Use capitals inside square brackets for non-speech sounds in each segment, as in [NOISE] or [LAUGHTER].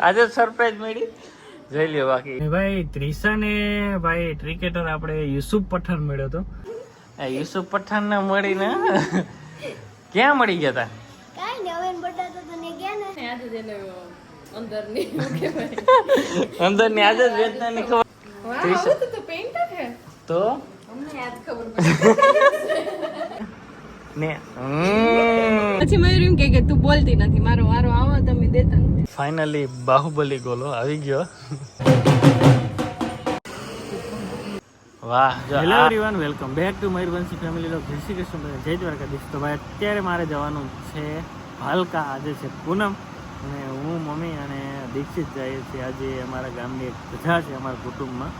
આજે સરપ્રાઈઝ મળી. જઈ લ્યો બાકી. ભાઈ ત્રિષા ને ભાઈ ક્રિકેટર આપણે યુસુફ પઠાણ મળ્યો તો આ યુસુફ પઠાણ ને મળીને ક્યાં મળી ગયા તા? કાંઈ નહીં હવે એને બટાકા તને ગયા ને. આજે જ એને અંદરની [LAUGHS] કહેવાય? અંદરની આજે જ વેચના ખબર. વાહ તો તો પેઇન્ટર તો? અમને યાદ ખબર પડી. [LAUGHS] ને. પછી મયુર એમ કે કે તું બોલતી નથી મારો વારો આવો તમે દેતા નથી. ફાઇનલી બાહુબલી ગોલો આવી ગયો. વાહ hello everyone welcome back to Mayurvanshi family લોક જય શ્રી કૃષ્ણ જય દ્વારકાધીશ. તો ભાઈ અત્યારે મારે જવાનું છે ભાલકા આજે છે પૂનમ અને હું મમ્મી અને દીક્ષિત જઈએ છીએ. આજે અમારા ગામની એક પ્રજા છે અમારા કુટુંબમાં.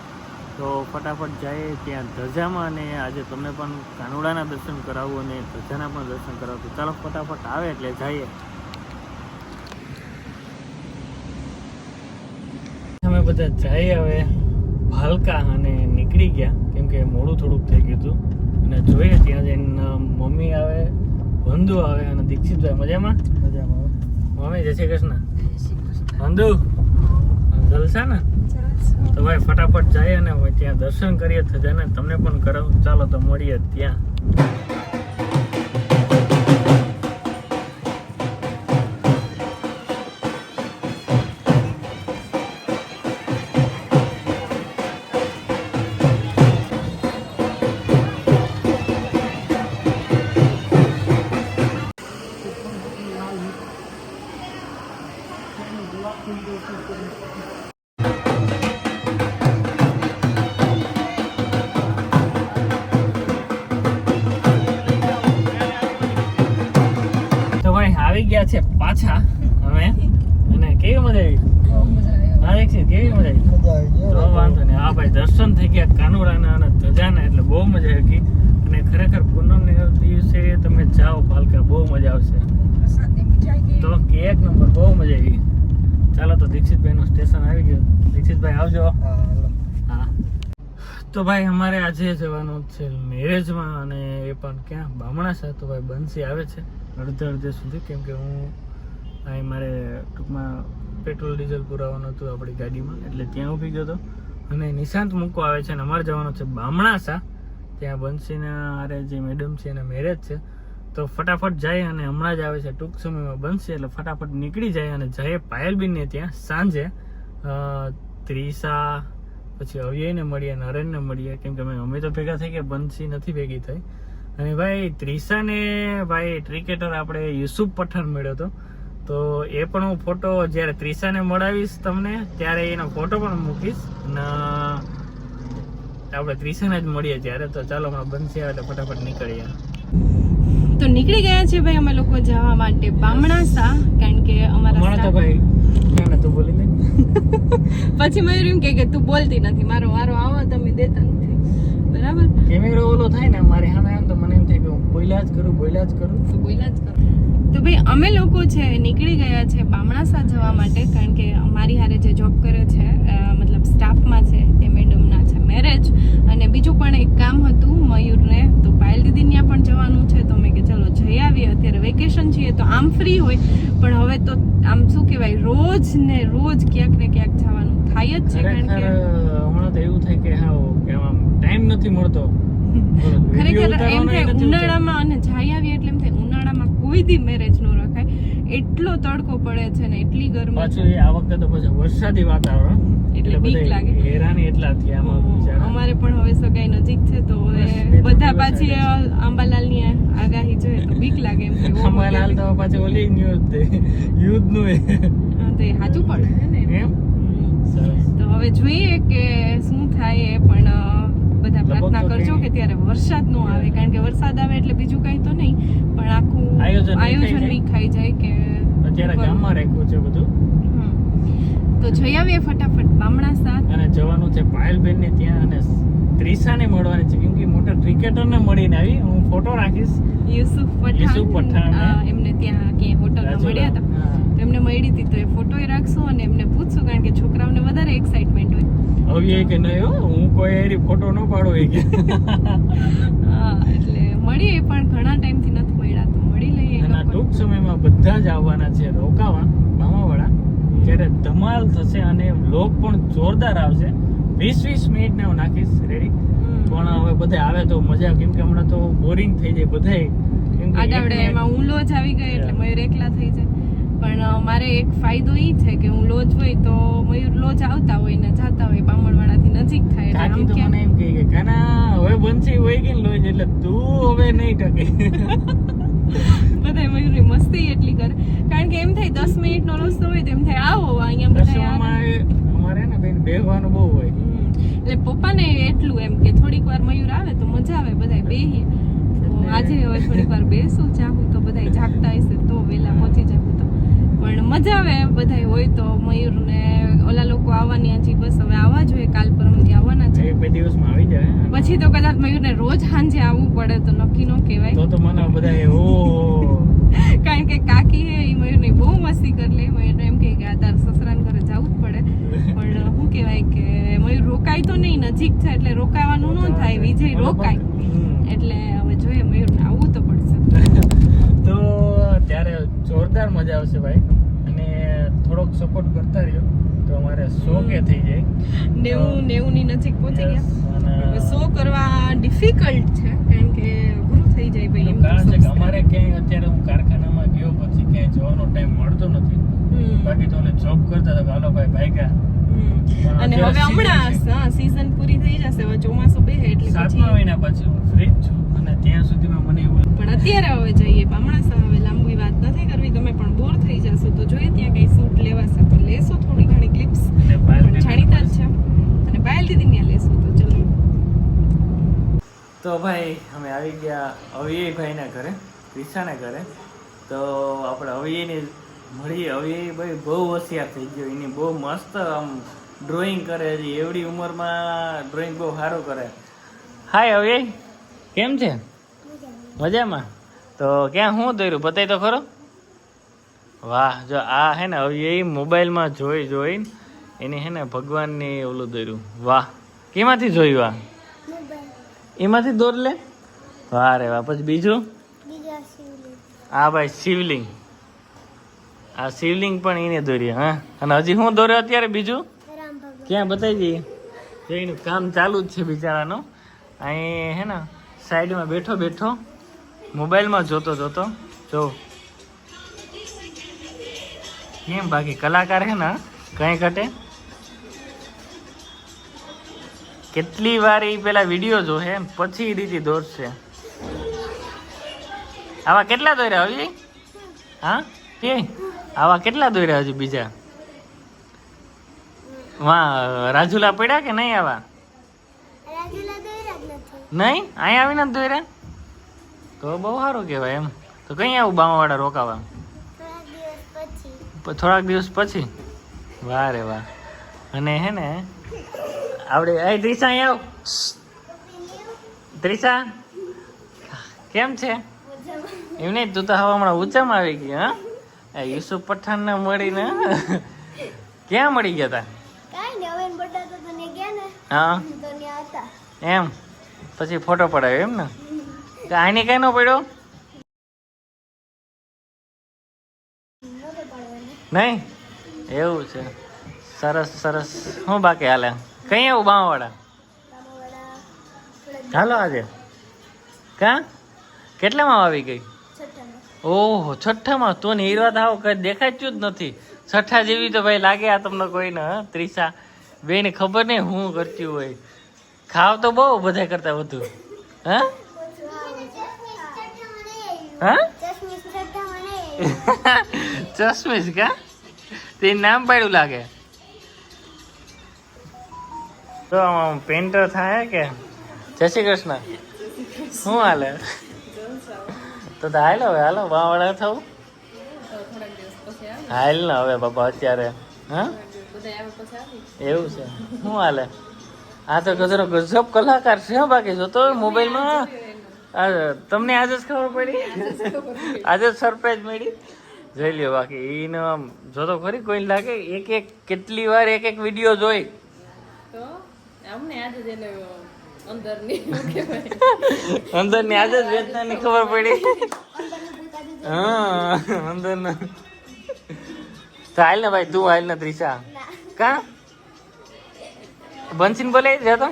તો ફટાફટ જઈએ ત્યાં ધજામાં અને આજે તમને પણ કાનુડાના દર્શન કરાવવું અને ધજાના પણ દર્શન કરાવવું તો ચાલો ફટાફટ આવે એટલે જઈએ. અમે બધા જઈ હવે ભાલકા અને નીકળી ગયા કેમ કે મોડું થોડુંક થઈ ગયું હતું. અને જોઈએ ત્યાં જઈને મમ્મી આવે વંદુ આવે અને દીક્ષિતભાઈ મજામાં? મજામાં. મમ્મી જય શ્રી કૃષ્ણ. વંદુ જલસા ને? તો ભાઈ ફટાફટ જઈએ અને ત્યાં દર્શન કરીએ થજાને તમને પણ કરાવું. ચાલો તો મળીએ ત્યાં. ગયા છે પાછા અમે. અને કેવી મજા આવી? હા દીક્ષિત કેવી મજા આવી? તો વાંધો નહીં. હા ભાઈ દર્શન થઈ ગયા કાનુડાના અને ધજાના એટલે બહુ મજા આવી અને ખરેખર પૂનમને દિવસે તમે જાઓ પાલકા બહુ મજા આવશે. તો એક નંબર બહુ મજા આવી ચાલો તો દીક્ષિતભાઈનું સ્ટેશન આવી ગયું. દીક્ષિતભાઈ આવજો. હા તો ભાઈ અમારે આજે જવાનું છે મેરેજમાં અને એ પણ ક્યાં? બામણા છે તો ભાઈ બંસી આવે છે. અડધે અડધે સુધી, કેમ કે હું અહીં મારે ટૂંકમાં પેટ્રોલ, ડીઝલ પુરાવાનું હતું આપણી ગાડીમાં, એટલે ત્યાં ઊભી ગયો હતો. અને નિશાંત મૂકો આવે છે અને અમારે જવાનું છે બામણાસા. ત્યાં બંસીના આરે જે મેડમ છે, એના મેરેજ છે. તો ફટાફટ જાય અને હમણાં જ આવે છે ટૂંક સમયમાં બનશે એટલે ફટાફટ નીકળી જાય અને જઈએ પાયલબીનને ત્યાં સાંજે. ત્રીસા, પછી અવ્યયને મળીએ, નરેનને મળીએ. કેમ કે અમે અમે તો ભેગા થઈ ગયા, બંસી નથી ભેગી થઈ. અને ભાઈ ત્રિષાને ભાઈ ક્રિકેટર આપણે યુસુફ પઠાણ મળ્યો હતો. તો એ પણ હું ફોટો જ્યારે ત્રિષાને મળાવીશ તમને ત્યારે એનો ફોટો પણ મૂકીશ. અને આપણે ત્રિશાને જ મળીએ ત્યારે. તો ચાલો હમણાં બનશે એટલે ફટાફટ નીકળીએ. તો નીકળી ગયા છે ભાઈ અમે લોકો જવા માટે બામણાસા કારણ કે અમારા તો ભાઈ તું બોલી [LAUGHS] પછી મયુર એમ કે તું બોલતી નથી. મારો વારો આવો તમે દેતા નથી. બરાબર? કેમેરો ઓલો થાય ને મારે સામે આમ તો મને એમ થાય કે હું બોલ્યા જ કરું બોલ્યા જ કરું. તો બોલ્યા જ કરું. તો ભાઈ અમે લોકો છે નીકળી ગયા છે બામણાસા જવા માટે કારણ કે અમારી હારે જે જોબ કરે છે મતલબ સ્ટાફમાં છે એ મેડમના છે મેરેજ અને બીજું પણ એક કામ હતું મયુરને તો પાયલ દીદી ત્યાં પણ જવાનું છે તો મેં કે ચલો જઈ આવીએ અત્યારે વેકેશન છીએ તો આમ ફ્રી હોય. પણ હવે તો આમ શું કહેવાય રોજ ને રોજ ક્યાંક ને ક્યાંક જવાનું થાય જ છે કારણ કે હમણાં તો એવું થાય કે હા કે આમ ટાઈમ નથી મળતો. [LAUGHS] ખરેખર એમ થાય ઉનાળામાં અને જાય આવી એટલે એમ થાય ઉનાળામાં કોઈ દી મેરેજ નો રખાય. એટલો તડકો પડે છે ને એટલી ગરમી પાછું આ વખતે તો પછી વરસાદી વાતાવરણ. એટલે બીક લાગે. હેરાની એટલા થયા આમાં અમારે પણ હવે સગાઈ નજીક છે તો બધા પાછી આંબાલાલની આગાહી જોઈએ તો બીક લાગે એમ [LAUGHS] અંબાલાલ તો પાછું ઓલી ન્યૂઝ યુદ્ધનું તે સાચું પડે ને એમ? તો હવે જોઈએ કે શું થાય પણ બધા પ્રાર્થના કરજો કે ત્યારે વરસાદ નો આવે કારણ કે વરસાદ આવે એટલે બીજું કઈ તો નહીં પણ આખું આયોજન ખાઈ જાય. કે અત્યારે ગામમાં રાખ્યું છે બધું. તો જઈ આવીએ ફટાફટ બામણા સાથ અને જવાનું છે પાયલબેન ને ત્યાં અને ત્રિસાને મળવાની છે કેમ કે મોટા ક્રિકેટર ને મળીને આવી હું ફોટો રાખીશ. યુસુફ પઠાણ એમને ત્યાં કે હોટલમાં મળ્યા હતા. તો એમને મળી હતી. તો એ ફોટો રાખશું અને એમને પૂછશું કારણ કે છોકરાઓને વધારે એક્સાઇટમેન્ટ હોય. હવે એ કે નહીં હો હું કોઈ એરી ફોટો ન પાડો એ કે. [LAUGHS] હા, એટલે મળીએ પણ ઘણા ટાઈમથી નથી મળ્યા. તો મળી લઈએ એ અને ટૂંક સમયમાં બધા જ આવવાના છે રોકાવા મામાવાળા. ત્યારે ધમાલ થશે અને વ્લોગ પણ જોરદાર આવશે. વીસ વીસ મિનિટ ને હું નાખીશ. રેડી પણ હવે બધા આવે તો મજા કેમ કે હમણાં તો બોરિંગ થઈ જાય બધાય. આડાવડે એમાં હું લોજ આવી ગઈ એટલે મયુર એકલા થઈ જાય. પણ મારે એક ફાયદો એ છે કે હું લોજ હોય તો મયુર લોજ આવતા હોય ને જાતા હોય બામણવાડાથી નજીક થાય એટલે કાકી તો મને એમ કહે કે કાના હવે બંસી હોય કે લોજ એટલે તું હવે નહીં ટકે. [LAUGHS] બધા મયુરની મસ્તી એટલી કરે. કારણ કે એમ થાય દસ મિનિટનો રસ્તો હોય તો એમ થાય આવો અહીંયા બધા અમારે ને બેન બેહવાનું બહુ હોય. એટલે પપ્પાને એટલું એમ કે થોડીક વાર મયુર આવે તો મજા આવે બધા બેહીએ. આજે હવે થોડીક વાર બેસું જાગું તો બધા જાગતા હશે તો વહેલા પહોંચી જાગું તો. પણ મજા આવે બધા હોય તો મયુર ને ઓલા લોકો આવવાની હજી બસ હવે આવવા જોઈએ કાલ પરમથી આવવાના છે. બે દિવસમાં આવી જાય પછી તો કદાચ મયુરને રોજ સાંજે આવવું પડે તો નક્કી નો કહેવાય. તો તો મને બધા ઓ. [LAUGHS] કારણ કે કાકી હે એ મયુરની બહુ મસ્તી કરી લે. મયુર એમ કે આ તાર સસરાન ઘરે જવું જ પડે પણ શું કહેવાય કે મયુર રોકાય તો નહીં નજીક છે એટલે રોકાવાનું ન થાય વિજય રોકાય. એટલે હવે જોઈએ મયુરને આવવું તો પડશે. [LAUGHS] તો ત્યારે જોરદાર મજા આવશે ભાઈ. અને થોડોક સપોર્ટ કરતા રહ્યો. તો અમારે સો કે થઈ જાય. નેવું નેવું ની નજીક પહોંચી ગયા. સો કરવા ડિફિકલ્ટ છે કારણ કે અઘરું થઈ જાય ભાઈ એમ કારણ છે કે અમારે ક્યાંય અત્યારે હું કારખાનામાં ગયો પછી ક્યાંય જવાનો ટાઈમ મળતો નથી. બાકી તો જોબ કરતા હતા. હાલો ભાઈ ભાગ્યા. હમ. અને હવે હમણાં હા સીઝન પૂરી થઈ જશે. હવે ચોમાસું બેહે એટલે સાતમા મહિના પછી હું ફ્રી જ છું. અને ત્યાં સુધીમાં મને એવું પણ અત્યારે હવે જઈએ. બામણાસા હવે લાંબી વાત નથી કરવી. તમે પણ બોર થઈ જશો તો જોઈએ ત્યાં કઈ શૂટ લેવાશે. તો લેશો થોડી ઘણી ક્લિપ્સ જાણીતા જ છે. અને પાયલ દીદી ત્યાં લેશો તો ચલો. તો ભાઈ અમે આવી ગયા અવિય ભાઈના ઘરે વિશાના ઘરે. તો આપણે અવિયની મળીએ. એ ભાઈ બહુ હોશિયાર થઈ ગયો. એની બહુ મસ્ત આમ ડ્રોઈંગ કરે છે. એવડી ઉંમરમાં ડ્રોઈંગ બહુ સારું કરે. હાય હવે કેમ છે? મજામાં? તો ક્યાં શું દોર્યું બતાવી તો ખરો. વાહ જો આ હે ને અવિય મોબાઈલમાં જોઈ જોઈને એને હે ને ભગવાનની ઓલું દોર્યું વાહ. કેમાંથી જોયું આ? એમાંથી દોર લે. વાહ રે વાહ. પછી બીજું? બીજા આ ભાઈ શિવલિંગ. આ શિવલિંગ પણ એને દોર્યું હા? અને હજી હું દોર્યો અત્યારે બીજું? ક્યાં બતાવી જઈએ જો એનું કામ ચાલુ જ છે બિચારાનું. અહીં હે ને સાઈડમાં બેઠો બેઠો મોબાઈલમાં જોતો જોતો જો. કેમ બાકી કલાકાર હે ને કઈ ઘટે? કેટલી વાર એ પેલા વીડિયો જોશે પછી એ રીતે દોરશે. આવા કેટલા દોર્યા હજી? હા? કે આવા કેટલા દોર્યા હજી બીજા? વાહ રાજુલા પડ્યા કે નહીં આવા? નહીં? અહીંયા આવીને જ દોર્યા? તો બહુ સારું કહેવાય એમ. તો કઈ આવું બામાવાળા રોકાવા? થોડાક દિવસ પછી. પ- થોડાક દિવસ પછી? વાહ રે વાહ. અને હે ને આપણે એ ત્રિષા અહીં આવ. ત્રિષા કેમ છે? એમ નહીં તું તો હવા હમણાં ઊંચામાં આવી ગઈ હા? યુસુફ પઠાણને મળીને ક્યાં મળી ગયા તા? ને ને. હા? હતા. એમ? પછી ફોટો પડાવ્યો એમ ને? આની કઈ ન પડ્યો? નહીં? એવું છે. સરસ સરસ. શું બાકી હાલે? કઈ આવું બાવાવાળા હાલો આજે. કા? કેટલામાં આવી ગઈ? ઓહો, છઠ્ઠામાં તો ને હીરા થાવ કઈ દેખાતું જ નથી. છઠ્ઠા જેવી તો ભાઈ લાગે આ તમને કોઈને ત્રીસા. બેને ખબર નહીં હું કરતી હોય. ખાવ તો બહુ બધા કરતા વધુ. હા? હા. [LAUGHS] ચશ્મીશ કા? તે નામ પાડ્યું લાગે. તો પેન્ટર થાય કે? જય શ્રી કૃષ્ણ. શું હાલે? તો તો હાલો હવે, હાલો, વાવાળા થવું હાલ ને હવે બાપા, અત્યારે, હા? એવું છે. શું હાલે? આ તો ગજરો ગજબ કલાકાર છે બાકી જોતો મોબાઈલમાં. તમને આજે જ ખબર પડી? આજે જ સરપ્રાઈઝ મળી. જોઈ લ્યો, બાકી એને આમ જોતો ખરી કોઈ લાગે એક એક કેટલી વાર એક એક વીડિયો જોઈ. તો અમને આજે જ વેદના ની ખબર પડી. હા અંદર હાલ ને ભાઈ તું હાલ ને ત્રિષા. કા? બંસીન બોલે જતો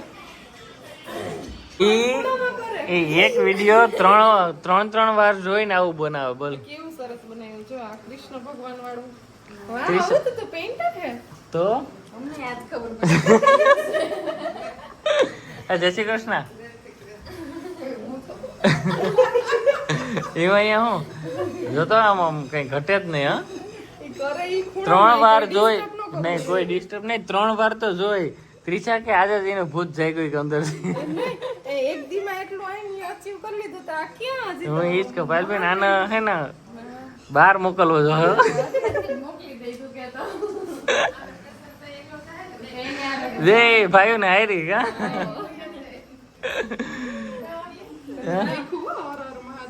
ઈ એક વિડિયો ત્રણ ત્રણ ત્રણ વાર જોઈને આવું બનાવે બોલ. કેવું સરસ બનાવ્યું જો આ કૃષ્ણ ભગવાન વાળું. વાહ તો પેઇન્ટર છે તો? અમને યાદ ખબર પડી. જય શ્રી કૃષ્ણ. એવા અહીંયા હું? જોતો આમ આમ કઈ ઘટે જ નહીં હા? ત્રણ વાર જોઈ. નહીં કોઈ ડિસ્ટર્બ નહીં ત્રણ વાર તો જોઈ. ત્રીસા કે આજે જ એનું ભૂત જાય કોઈ અંદર એક દીમાં એટલું આઈને અચીવ કરી લીધું તો આ ક્યાં હજી હું ઈ જ કહું ભાઈ આને હે ને બહાર મોકલવો જો મોકલી કે તો. ભાઈઓ ને હારી કા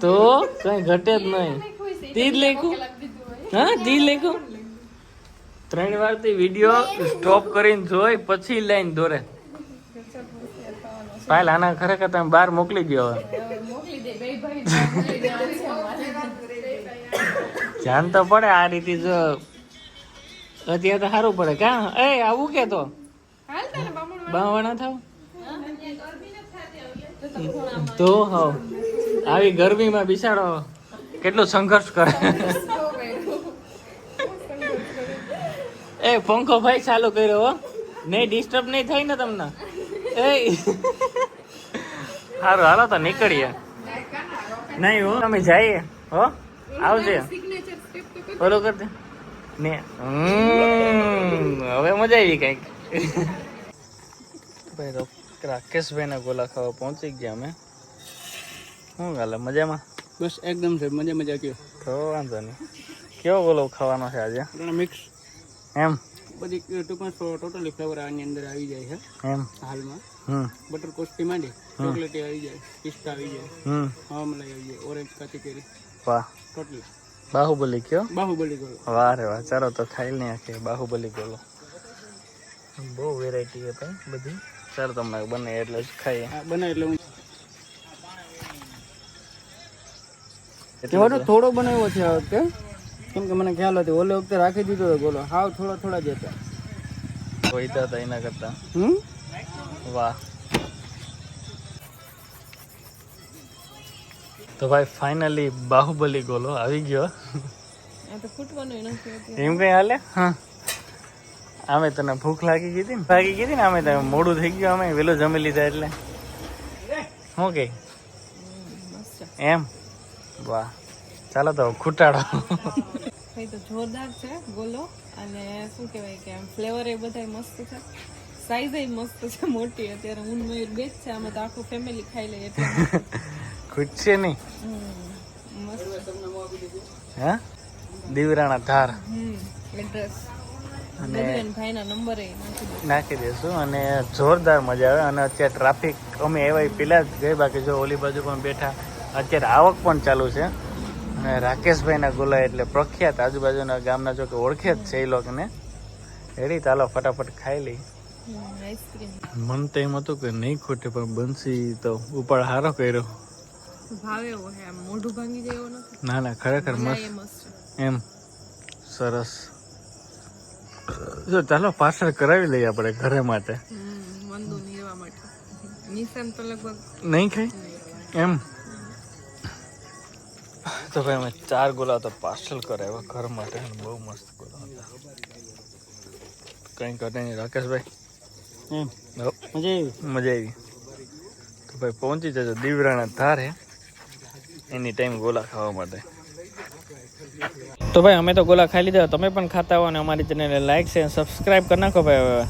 તો કઈ ઘટે જ નહીં. તીજ લેખું? હા તી લેખું? ત્રણ વારથી વીડિયો સ્ટોપ કરીને જોઈ પછી લાઈન દોરે. ફાઇલ આના ખરેખર તમે બહાર મોકલી ગયો હવે. ધ્યાન તો પડે આ રીતે જો. અત્યારે તો સારું પડે. ક્યાં એ આવું કે તો? તને થાવ? તો હો આવી ગરમીમાં બિચારો કેટલો સંઘર્ષ કરે. એ પંખો ભાઈ ચાલુ કર્યો હો. નહીં ડિસ્ટર્બ નહીં થાય ને તમને? એ. સારું હાલો તો નીકળીએ. નહીં હો, અમે જઈએ. હો, આવજે. સિગ્નેચર સ્ટેપ તો કરી ઓલો કર દે. ને હવે મજા આવી કંઈક. ભાઈ રો- રાકેશભાઈ ના ગોલા ખાવા પહોંચી ગયા અમે. શું ગાલે મજામાં? બસ એકદમ છે. મજા મજા કયો. તો વાંધો નહીં. કેવો ગોલો ખાવાનો છે આજે? મિક્સ એમ? બધી ટૂંકમાં ટોટલી ફ્લેવર આની અંદર આવી જાય છે. એમ? હાલમાં. હમ. બટર કોસ્ટી માંડી ચોકલેટી આવી જાય પિસ્તા આવી જાય હમ. મલાઈ આવી જાય ઓરેન્જ કાચી કેરી વાહ. ટોટલી બાહુબલી કયો? બાહુબલી ગોલો. વાહ રે વાહ. ચાલો તો ખાઈ આખી બાહુબલી ગોલો. બહુ વેરાયટી હતા બધી. ચાલો તમને બને એટલે જ ખાઈએ. આ બને એટલે હું થોડો થોડો બનાવ્યો છે આ વખતે. કેમ કે મને ખ્યાલ હતી ઓલે વખતે રાખી દીધો હતો ગોલો હાવ થોડા થોડા જ હતા. કોઈ હતા એના કરતા. હમ? વાહ. તો ભાઈ ફાઇનલી બાહુબલી ગોલો આવી ગયો. એમ કઈ હાલે? હા. આમે તને ભૂખ લાગી ગઈ હતી ને? લાગી ગઈ હતી ને? અમે તમે મોડું થઈ ગયું અમે વેલો જમી લીધા એટલે. શું કે? એમ? વાહ. ચાલો તો ખૂટાડો. તો જોરદાર છે ગોલો અને શું કહેવાય કે આમ ફ્લેવર એ બધા મસ્ત છે. સાઈઝ એ મસ્ત છે મોટી. અત્યારે ઊન મયુર બે છે અમે તો આખું ફેમિલી ખાઈ લઈએ એટલે ખૂટશે નહીં મસ્ત. હા? દીવરાણા ધાર. એડ્રેસ અને ભાઈના નંબર એ નાખી દઈશું અને જોરદાર મજા આવે અને અત્યારે ટ્રાફિક અમે એવા પેલા જ ગઈ બાકી જો ઓલી બાજુ પણ બેઠા. અત્યારે આવક પણ ચાલુ છે. અને રાકેશભાઈના ગોલા એટલે પ્રખ્યાત. આજુબાજુના ગામના જો કે ઓળખે જ છે એ લોકોને. એડી ચાલો ફટાફટ ખાઈ લઈ મન તો એમ હતું કે નહીં ખોટે પણ બંસી તો. ઉપાડ સારો કર્યો. ના ના ખરેખર મસ્ત. મસ્ત. એમ. સરસ. જો ચાલો પાર્સલ કરાવી લઈએ આપણે ઘરે માટે. નહીં ખાઈ એમ? તો ભાઈ અમે ચાર ગોલા તો પાર્સલ કરાવ્યા ઘર માટે બહુ મસ્ત ગોલા હતા. કંઈ કરે નહીં રાકેશભાઈ. મજા આવી? મજા આવી. તો ભાઈ પહોંચી જજો. દીવરાના ધારે. એની ટાઈમ ગોલા ખાવા માટે. તો ભાઈ, અમે તો ગોલા ખાઈ લીધા. તમે પણ ખાતા હો અને અમારી ચેનલને લાઇક છે સબસ્ક્રાઈબ કરી નાખો ભાઈ હવે.